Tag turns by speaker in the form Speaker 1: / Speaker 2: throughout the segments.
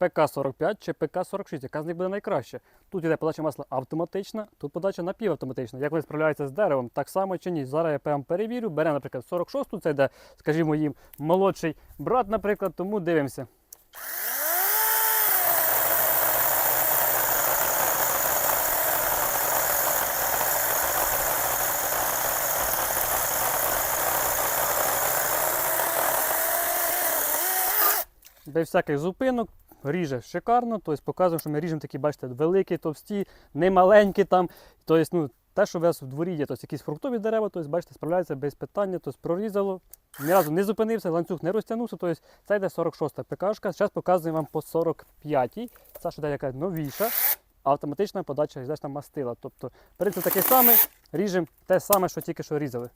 Speaker 1: ПК-45 чи ПК-46, яка з них буде найкраща. Тут іде подача масла автоматична, тут подача напівавтоматична. Як вони справляються з деревом, так само чи ні. Зараз я прям перевірю. Беремо, наприклад, 46-ту, це йде, скажімо, їм молодший брат, наприклад, тому дивимося. без всяких зупинок, ріже шикарно. Тобто показуємо, що ми ріжемо такі, бачите, великі, товсті, не маленькі там. Тобто, ну, те, що у вас в дворі є, тобто якісь фруктові дерева, тобто, бачите, справляється без питання, тобто прорізало. Ні разу не зупинився, ланцюг не розтягнувся, тобто це йде 46-та ПКшка. Зараз показуємо вам по 45-й. Це йде яка новіша. Автоматична подача там мастила. Тобто принцип такий самий, ріжемо те саме, що тільки що різали.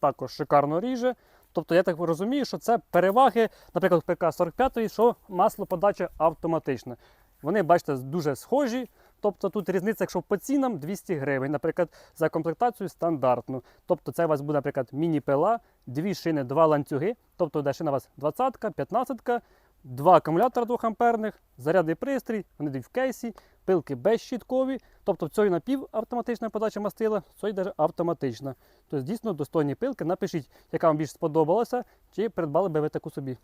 Speaker 1: Також шикарно ріже. Тобто я так розумію, що це переваги, наприклад, ПК-45, що масло подача автоматична. Вони, бачите, дуже схожі. Тобто тут різниця, якщо по цінам 200 гривень, наприклад, за комплектацію стандартну. Тобто це у вас буде, наприклад, міні-пила, дві шини, два ланцюги. Тобто де шина у вас 20-ка, 15-ка, два акумулятора 2 амперних, зарядний пристрій, вони йдуть в кейсі, пилки безщіткові. Тобто в цій напівавтоматична подача мастила, в цій автоматична. Тобто дійсно достойні пилки. Напишіть, яка вам більше сподобалася, чи придбали би ви таку собі.